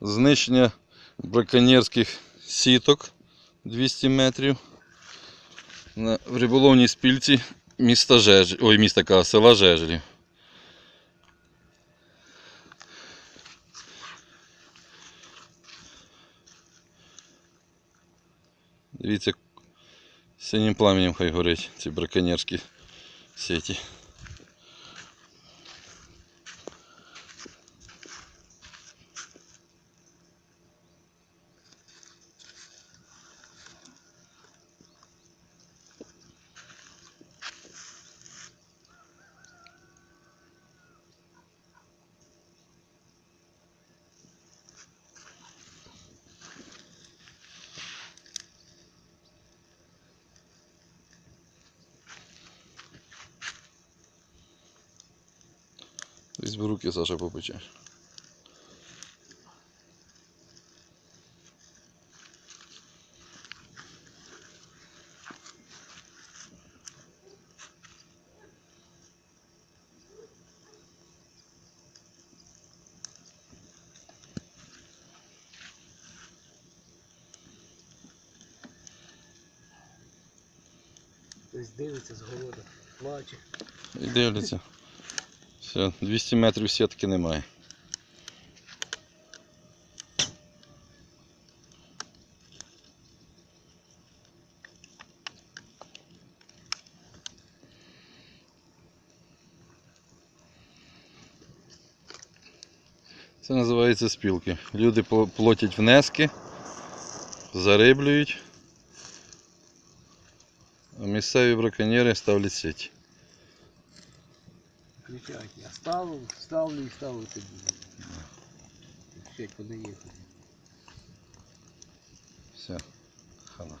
Знищення браконьєрських сіток 200 метрів в риболовній спільці міста Жеж... Ой, міста кажу, села Жежелів. Дивіться, синім пламенем хай горить ці браконьєрські сіті. Візьми руки, Саша, попече. Хтось дивиться з города, плаче. І дивляться. Все, 200 метрів сітки немає. Це називається спілки. Люди пл- платять внески, зариблюють, а місцеві браконьєри ставлять сіті. Кричать, я ставлю, ставлю і ставити буду. Кричать, куди їхати. Все, хана.